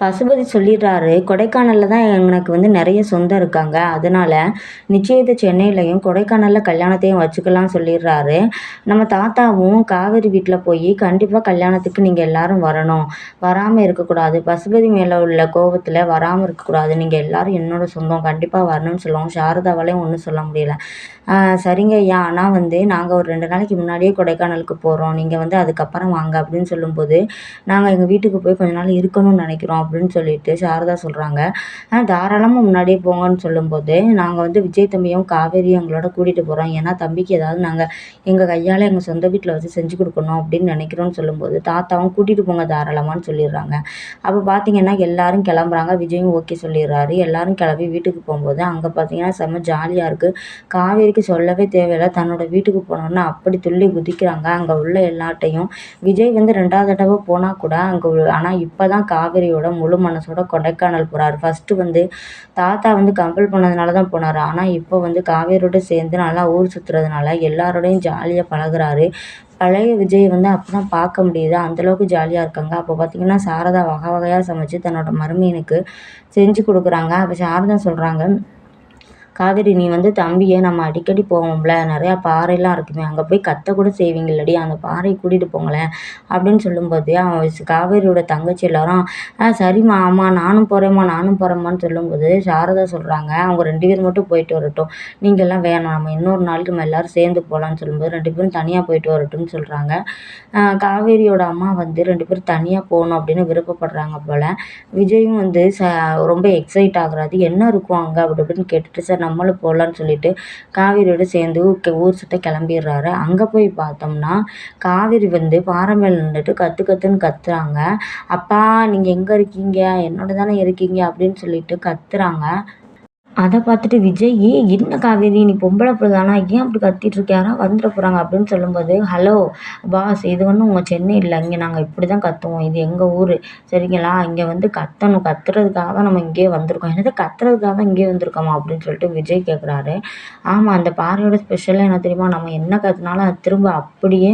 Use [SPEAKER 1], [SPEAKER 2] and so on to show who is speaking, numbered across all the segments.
[SPEAKER 1] பசுபதி சொல்லிடுறாரு கொடைக்கானலில் தான் எனக்கு வந்து நிறைய சொந்தம் இருக்காங்க. அதனால் நிச்சயத்தை சென்னையிலையும் கொடைக்கானலில் கல்யாணத்தையும் வச்சுக்கலாம் சொல்லிடுறாரு. நம்ம தாத்தாவும் காவேரி வீட்டில் போய் கண்டிப்பாக கல்யாணத்துக்கு நீங்கள் எல்லாரும் வரணும். வராமல் இருக்கக்கூடாது. பசுபதி மேலே உள்ள கோபத்தில் வராமல் இருக்கக்கூடாது. நீங்கள் எல்லாரும் என்னோட சொந்தம் கண்டிப்பாக வரணும்னு சொல்லுவோம் சாரதாவாலையும் ஒன்றும் சொல்ல முடியல. சரிங்க ஐயா. ஆனால் வந்து நாங்கள் ஒரு ரெண்டு நாளைக்கு முன்னாடியே கொடைக்கானலுக்கு போகிறோம் நீங்கள் வந்து அதுக்கப்புறம் வாங்க அப்படின்னு சொல்லும்போது நாங்கள் எங்கள் வீட்டுக்கு போய் கொஞ்ச நாள் இருக்கணும்னு நினைக்கிறோம். நினைக்கிறோம் அப்படின்னு சொல்லிட்டு சாரதா சொல்கிறாங்க ஆனால் தாராளமாக முன்னாடியே போங்கன்னு சொல்லும்போது நாங்கள் வந்து விஜய் தம்பியும் காவேரியும் எங்களோட கூட்டிகிட்டு போகிறோம் ஏன்னா தம்பிக்கு ஏதாவது நாங்கள் எங்கள் கையால் எங்கள் சொந்த வீட்டில் வச்சு செஞ்சு கொடுக்கணும் அப்படின்னு நினைக்கிறோன்னு சொல்லும்போது தாத்தாவும் கூட்டிகிட்டு போங்க தாராளமான்னு சொல்லிடுறாங்க. அப்போ பார்த்தீங்கன்னா எல்லாரும் கிளம்புறாங்க. விஜயும் ஓகே சொல்லிடுறாரு. எல்லாரும் கிளம்பி வீட்டுக்கு போகும்போது அங்கே பார்த்தீங்கன்னா செம்ம ஜாலியாக இருக்குது காவேரிக்கு சொல்லவே தேவையில்லை. தன்னோட வீட்டுக்கு போனோன்னா அப்படி துள்ளி குதிக்கிறாங்க. அங்கே உள்ள எல்லாட்டையும் விஜய் வந்து ரெண்டாவது தடவை போனால் கூட அங்கே ஆனால் இப்போ தான் காவேரி காவேரியோட முழு மனசோட கொடைக்கானல் போகிறாரு ஃபஸ்ட்டு வந்து தாத்தா வந்து கம்பல் பண்ணதுனால தான் போனார். ஆனால் இப்போ வந்து காவேரியோட சேர்ந்து நல்லா ஊர் சுற்றுறதுனால எல்லாரோடையும் ஜாலியாக பழகுறாரு. பழைய விஜய் வந்து அப்போ தான் பார்க்க முடியுது. அந்தளவுக்கு ஜாலியாக இருக்காங்க. அப்போ பார்த்திங்கன்னா சாரதா வகை வகையாக சமைச்சு தன்னோட மருமையனுக்கு செஞ்சு கொடுக்குறாங்க. அப்போ சாரதா சொல்கிறாங்க காவேரி நீ வந்து தம்பியை நம்ம அடிக்கடி போவோம்ல நிறையா பாறைலாம் இருக்குமே அங்கே போய் கத்த கூட செய்வீங்களடி அந்த பாறையை கூட்டிகிட்டு போங்களேன் அப்படின்னு சொல்லும்போது அவன் காவேரியோட தங்கச்சி எல்லாரும் ஆ சரிம்மா ஆமாம் நானும் போகிறேம்மா நானும் போகிறேம்மான்னு சொல்லும்போது சாரதா சொல்கிறாங்க அவங்க ரெண்டு பேர் மட்டும் போயிட்டு வரட்டும் நீங்கள்லாம் வேணாம் நம்ம இன்னொரு நாள் நம்ம எல்லோரும் சேர்ந்து போகலான்னு சொல்லும்போது ரெண்டு பேரும் தனியாக போயிட்டு வரட்டும்னு சொல்கிறாங்க காவேரியோட அம்மா வந்து ரெண்டு பேரும் தனியாக போகணும் அப்படின்னு விருப்பப்படுறாங்க போல். விஜயும் வந்து ச ரொம்ப எக்ஸைட் ஆகுறாது என்ன இருக்கும் அங்கே? அப்படி அப்படின்னு கேட்டுட்டு சார் நம்மளும் போகலான்னு சொல்லிட்டு காவேரியோடு சேர்ந்து ஊர் சுற்ற கிளம்பிடுறாரு. அங்கே போய் பார்த்தோம்னா காவேரி வந்து பாறை மேலே நின்றுட்டு கற்று கத்துன்னு கத்துறாங்க. அப்பா நீங்கள் எங்கே இருக்கீங்க? என்னோட தானே இருக்கீங்க? அப்படின்னு சொல்லிட்டு கத்துறாங்க. அதை பார்த்துட்டு விஜய் என்ன காவேரி? நீ பொம்பளை பிள்ளை தானா ஏன் அப்படி கத்திட்டு இருக்க வந்துட போகிறாங்க அப்படின்னு சொல்லும்போது ஹலோ பாஸ் இது வந்து உங்கள் சென்னை இல்லை. இங்கே நாங்கள் இப்படி தான் கத்துவோம். இது எங்கள் ஊர். சரிங்களா? இங்கே வந்து கத்தணும். கத்துறதுக்காக தான் நம்ம இங்கேயே வந்திருக்கோம். என்னது கத்துறதுக்காக தான் இங்கேயே வந்திருக்கோமா? அப்படின்னு சொல்லிட்டு விஜய் கேட்குறாரு ஆமாம் அந்த பாறையோட ஸ்பெஷலாக என்ன தெரியுமா? நம்ம என்ன கற்றுனாலும் அது திரும்ப அப்படியே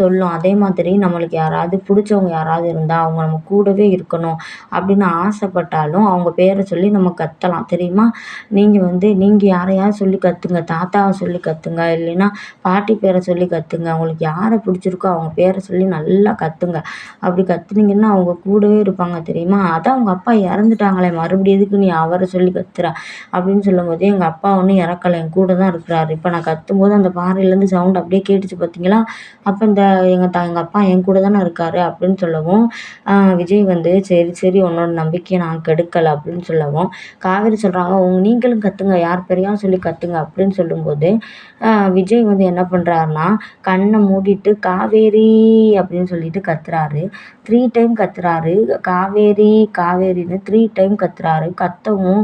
[SPEAKER 1] சொல்லும். அதே மாதிரி நம்மளுக்கு யாராவது பிடிச்சவங்க யாராவது இருந்தால் அவங்க நம்ம கூடவே இருக்கணும். அப்படின்னு ஆசைப்பட்டாலும் அவங்க பேரை சொல்லி நம்ம கத்தலாம். தெரியுமா? நீங்கள் வந்து நீங்கள் யாரையாவது சொல்லி கற்றுங்க தாத்தாவை சொல்லி கற்றுங்க இல்லைன்னா பாட்டி பேரை சொல்லி கற்றுங்க உங்களுக்கு யாரை பிடிச்சிருக்கோ அவங்க பேரை சொல்லி நல்லா கற்றுங்க அப்படி கற்றுனீங்கன்னா அவங்க கூடவே இருப்பாங்க தெரியுமா? அதான் அவங்க அப்பா இறந்துட்டாங்களே மறுபடியும் எதுக்கு நீ அவரை சொல்லி கத்துற? அப்படின்னு சொல்லும்போது எங்கள் அப்பா ஒன்றும் இறக்கலை என் கூட தான் இருக்கிறாரு. இப்போ நான் கத்தும்போது அந்த பாறையிலேருந்து சவுண்ட் அப்படியே கேட்டுச்சு பார்த்தீங்களா அப்போ இந்த எங்கள் த எங்கள் அப்பா என் கூட தானே இருக்காரு அப்படின்னு சொல்லவும் விஜய் வந்து சரி சரி உன்னோட நம்பிக்கையை நான் கெடுக்கலை அப்படின்னு சொல்லவும் காவேரி சொல்கிறாங்க நீங்களும் கற்றுங்க யார் பேரையாவது சொல்லி கற்றுங்க அப்படின்னு சொல்லும்போது விஜய் வந்து என்ன பண்ணுறாருன்னா கண்ணை மூடிட்டு காவேரி அப்படின்னு சொல்லிட்டு கத்துறாரு. த்ரீ டைம் கத்துறாரு. காவேரி காவேரின்னு த்ரீ டைம் கத்துறாரு. கத்தவும்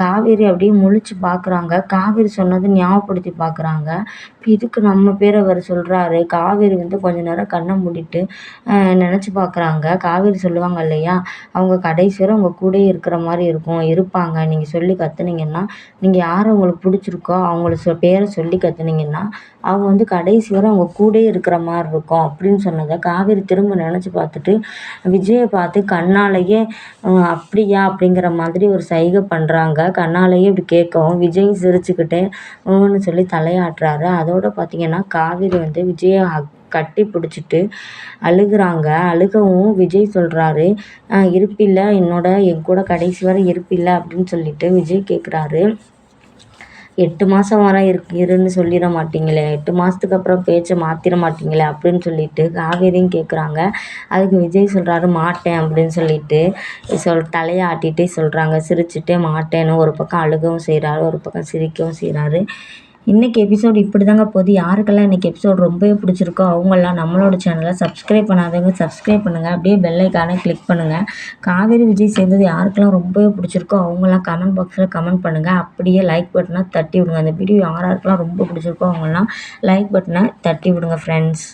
[SPEAKER 1] காவேரி அப்படியே முழிச்சு பார்க்குறாங்க காவேரி சொன்னது ஞாபகப்படுத்தி பார்க்குறாங்க இதுக்கு நம்ம பேரை அவர் சொல்கிறாரு காவேரி வந்து கொஞ்ச நேரம் கண்ணை மூடிட்டு நினச்சி பார்க்குறாங்க காவேரி சொல்லுவாங்க இல்லையா அவங்க கடைசி வரை உங்கள் கூடயே இருக்கிற மாதிரி இருக்கும் இருப்பாங்க நீங்கள் சொல்லி கற்று கற்றுனீங்கன்னா நீங்கள் யார் உங்களுக்கு பிடிச்சிருக்கோ அவங்கள சொ பேரை சொல்லி கற்றுனீங்கன்னா அவங்க வந்து கடைசி வரை அவங்க கூடயே இருக்கிற மாதிரி இருக்கும் அப்படின்னு சொன்னதை காவேரி திரும்ப நினச்சி பார்த்துட்டு விஜயை பார்த்து கண்ணாலேயே அப்படியா? அப்படிங்கிற மாதிரி ஒரு சைகை பண்ணுறாங்க கண்ணாலேயே இப்படி கேட்கவும் விஜயும் சிரிச்சுக்கிட்டே ஊன்னு சொல்லி தலையாட்டுறாரு. அதோடு பார்த்தீங்கன்னா காவேரி வந்து விஜயை ஹக் கட்டி பிடிச்சிட்டு அழுகுறாங்க. அழுகவும் விஜய் சொல்கிறாரு இருப்பில்ல என்னோட என் கூட கடைசி வரை இருப்பில்ல அப்படின்னு சொல்லிட்டு விஜய் கேட்குறாரு எட்டு மாதம் வர இருக்கு இருன்னு சொல்லிட மாட்டீங்களே எட்டு மாதத்துக்கு அப்புறம் பேச்சை மாற்றிட மாட்டிங்களே அப்படின்னு சொல்லிட்டு காவேரியும் கேட்குறாங்க அதுக்கு விஜய் சொல்கிறாரு மாட்டேன் அப்படின்னு சொல்லிட்டு சொல் தலையை ஆட்டிகிட்டே சொல்கிறாங்க சிரிச்சுட்டே மாட்டேன்னு ஒரு பக்கம் அழுகவும் செய்கிறாரு ஒரு பக்கம் சிரிக்கவும் செய்கிறாரு இன்றைக்கி எபிசோடு இப்படி தாங்க போகுது. யாருக்கெல்லாம் இன்றைக்கி எபிசோடு ரொம்பவே பிடிச்சிருக்கோ அவங்கெல்லாம் நம்மளோட சேனலை சப்ஸ்கிரைப் பண்ணாதவங்க சப்ஸ்கிரைப் பண்ணுங்கள் அப்படியே பெல்லைக்கானே கிளிக் பண்ணுங்கள் காவேரி விஜய் சேர்ந்தது யாருக்கெல்லாம் ரொம்பவே பிடிச்சிருக்கோ அவங்கெல்லாம் கமெண்ட் பாக்ஸில் கமெண்ட் பண்ணுங்கள் அப்படியே லைக் பட்டனை தட்டி விடுங்க. அந்த வீடியோ யாராருக்கெல்லாம் ரொம்ப பிடிச்சிருக்கோ அவங்கெல்லாம் லைக் பட்டனை தட்டி விடுங்க ஃப்ரெண்ட்ஸ்